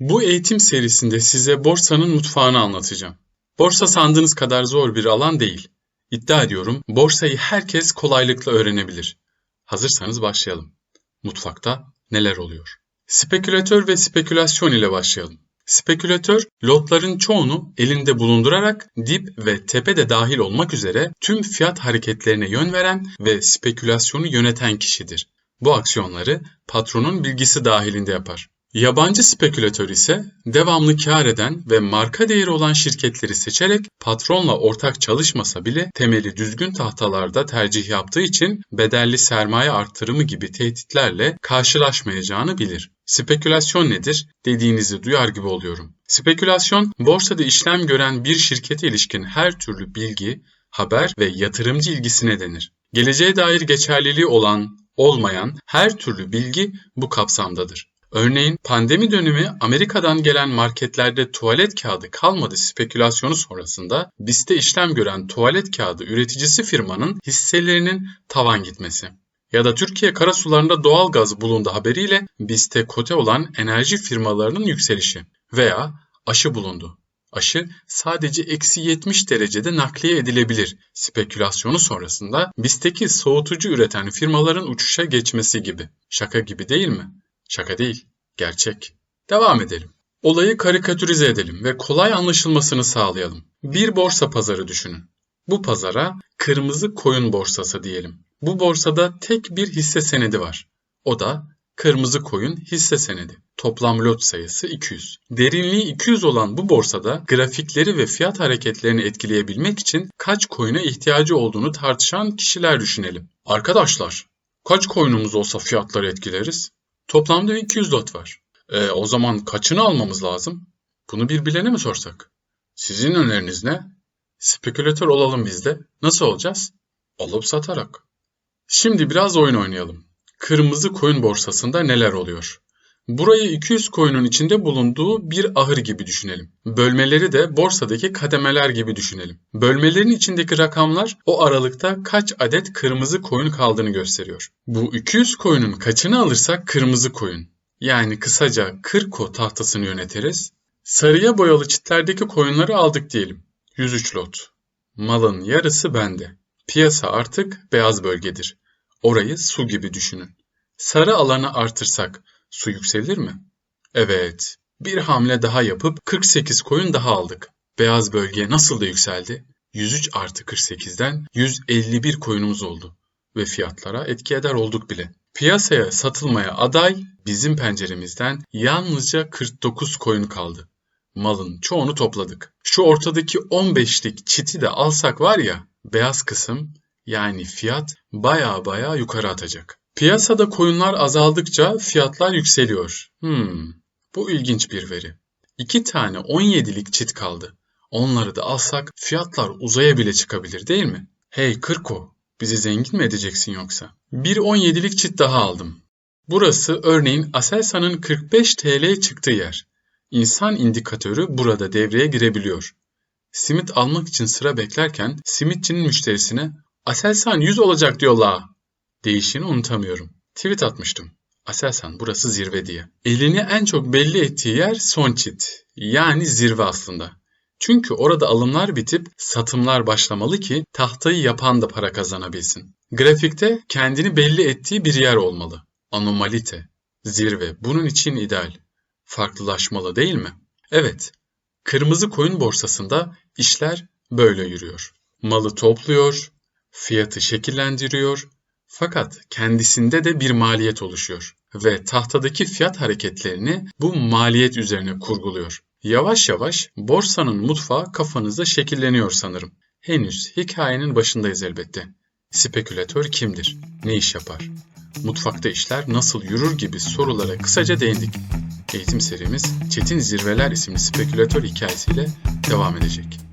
Bu eğitim serisinde size borsanın mutfağını anlatacağım. Borsa sandığınız kadar zor bir alan değil. İddia ediyorum borsayı herkes kolaylıkla öğrenebilir. Hazırsanız başlayalım. Mutfakta neler oluyor? Spekülatör ve spekülasyon ile başlayalım. Spekülatör, lotların çoğunu elinde bulundurarak dip ve tepe de dahil olmak üzere tüm fiyat hareketlerine yön veren ve spekülasyonu yöneten kişidir. Bu aksiyonları patronun bilgisi dahilinde yapar. Yabancı spekülatör ise devamlı kar eden ve marka değeri olan şirketleri seçerek patronla ortak çalışmasa bile temeli düzgün tahtalarda tercih yaptığı için bedelli sermaye arttırımı gibi tehditlerle karşılaşmayacağını bilir. Spekülasyon nedir dediğinizi duyar gibi oluyorum. Spekülasyon, borsada işlem gören bir şirkete ilişkin her türlü bilgi, haber ve yatırımcı ilgisine denir. Geleceğe dair geçerliliği olan, olmayan her türlü bilgi bu kapsamdadır. Örneğin pandemi dönemi Amerika'dan gelen marketlerde tuvalet kağıdı kalmadı spekülasyonu sonrasında BIST'te işlem gören tuvalet kağıdı üreticisi firmanın hisselerinin tavan gitmesi. Ya da Türkiye karasularında doğal gaz bulundu haberiyle BIST'te kote olan enerji firmalarının yükselişi. Veya aşı bulundu. Aşı sadece eksi 70 derecede nakliye edilebilir spekülasyonu sonrasında BIST'teki soğutucu üreten firmaların uçuşa geçmesi gibi. Şaka gibi değil mi? Şaka değil, gerçek. Devam edelim. Olayı karikatürize edelim ve kolay anlaşılmasını sağlayalım. Bir borsa pazarı düşünün. Bu pazara kırmızı koyun borsası diyelim. Bu borsada tek bir hisse senedi var. O da kırmızı koyun hisse senedi. Toplam lot sayısı 200. Derinliği 200 olan bu borsada grafikleri ve fiyat hareketlerini etkileyebilmek için kaç koyuna ihtiyacı olduğunu tartışan kişiler düşünelim. Arkadaşlar, kaç koyunumuz olsa fiyatları etkileriz? Toplamda 200 lot var. E, o zaman kaçını almamız lazım? Bunu bir bilene mi sorsak? Sizin öneriniz ne? Spekülatör olalım biz de. Nasıl olacağız? Alıp satarak. Şimdi biraz oyun oynayalım. Kırmızı koyun borsasında neler oluyor? Burayı 200 koyunun içinde bulunduğu bir ahır gibi düşünelim. Bölmeleri de borsadaki kademeler gibi düşünelim. Bölmelerin içindeki rakamlar o aralıkta kaç adet kırmızı koyun kaldığını gösteriyor. Bu 200 koyunun kaçını alırsak kırmızı koyun. Yani kısaca 40 tahtasını yönetiriz. Sarıya boyalı çitlerdeki koyunları aldık diyelim. 103 lot. Malın yarısı bende. Piyasa artık beyaz bölgedir. Orayı su gibi düşünün. Sarı alanı artırsak su yükselir mi? Evet. Bir hamle daha yapıp 48 koyun daha aldık. Beyaz bölge nasıl da yükseldi? 103 artı 48'den 151 koyunumuz oldu. Ve fiyatlara etki eder olduk bile. Piyasaya satılmaya aday bizim penceremizden yalnızca 49 koyun kaldı. Malın çoğunu topladık. Şu ortadaki 15'lik çiti de alsak var ya beyaz kısım yani fiyat baya baya yukarı atacak. Piyasada koyunlar azaldıkça fiyatlar yükseliyor. Hmm, bu ilginç bir veri. İki tane 17'lik çit kaldı. Onları da alsak fiyatlar uzaya bile çıkabilir değil mi? Hey Kırko, bizi zengin mi edeceksin yoksa? Bir 17'lik çit daha aldım. Burası örneğin Aselsan'ın 45 TL çıktığı yer. İnsan indikatörü burada devreye girebiliyor. Simit almak için sıra beklerken simitçinin müşterisine Aselsan 100 olacak diyorlar Değişini unutamıyorum. Tweet atmıştım. Aselsan burası zirve diye. Elini en çok belli ettiği yer son çit. Yani zirve aslında. Çünkü orada alımlar bitip satımlar başlamalı ki tahtayı yapan da para kazanabilsin. Grafikte kendini belli ettiği bir yer olmalı. Anomalite, zirve bunun için ideal. Farklılaşmalı değil mi? Evet, kırmızı koyun borsasında işler böyle yürüyor. Malı topluyor, fiyatı şekillendiriyor, fakat kendisinde de bir maliyet oluşuyor ve tahtadaki fiyat hareketlerini bu maliyet üzerine kurguluyor. Yavaş yavaş borsanın mutfağı kafanızda şekilleniyor sanırım. Henüz hikayenin başındayız elbette. Spekülatör kimdir? Ne iş yapar? Mutfakta işler nasıl yürür gibi sorulara kısaca değindik. Eğitim serimiz Çetin Zirveler isimli spekülatör hikayesiyle devam edecek.